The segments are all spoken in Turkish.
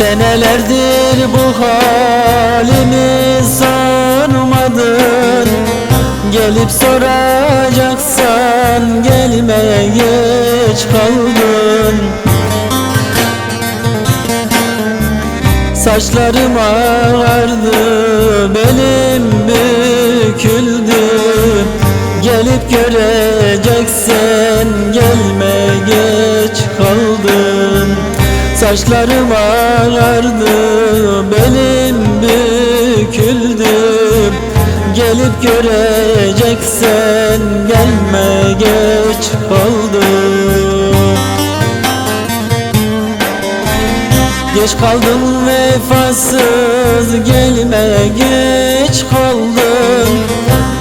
Senelerdir bu halimi sormadın Gelip soracaksan gelmeye geç kaldın. Saçlarım ağardı, belim büküldü. Gelip göreceksen gelme geç Saçlarım ağardı, belim büküldü. Gelip göreceksen gelme geç kaldın Geç kaldın vefasız gelme geç kaldın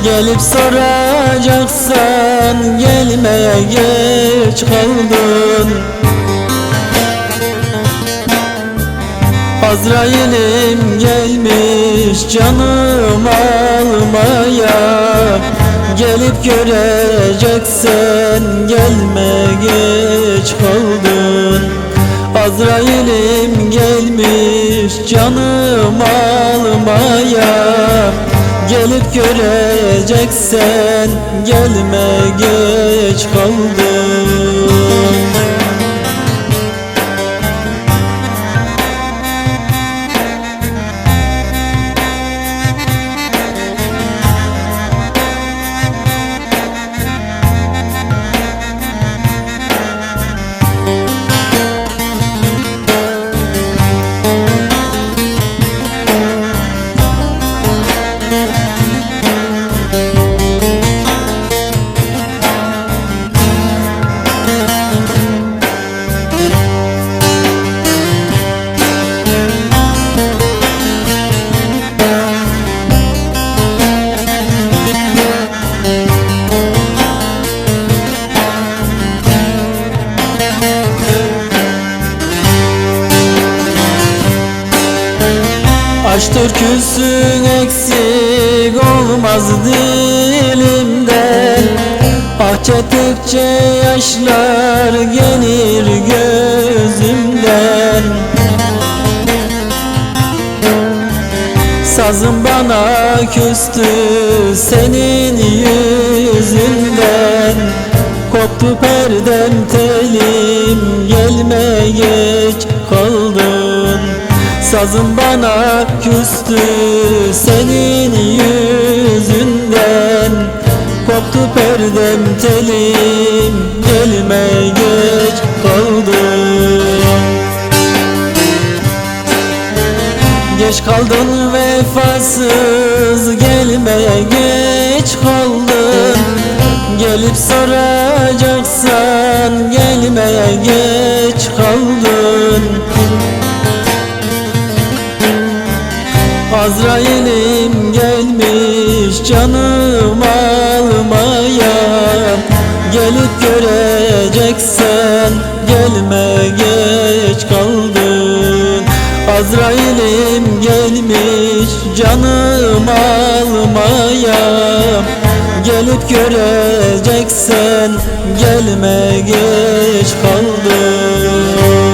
Gelip soracaksan gelmeye geç kaldın Azrail'im gelmiş canım almaya. Gelip göreceksen gelme geç kaldın. Azrail'im gelmiş canım almaya. Gelip göreceksen gelme geç kaldın Aş türküsün eksik olmaz dilimden Ah çektikçe yaşlar gelir gözümden Sazım bana küstü senin yüzünden. Koptu perdem telim gelme geç Sazım bana küstü senin yüzünden. Koptu perdem telim gelme geç kaldın Geç kaldın vefasız gelmeye geç kaldın. Gelip soracaksan gelmeye geç kaldın Azrail'im gelmiş canım almaya. Gelip göreceksen gelme geç kaldın. Azrail'im gelmiş canım almaya. Gelip göreceksen gelme geç kaldın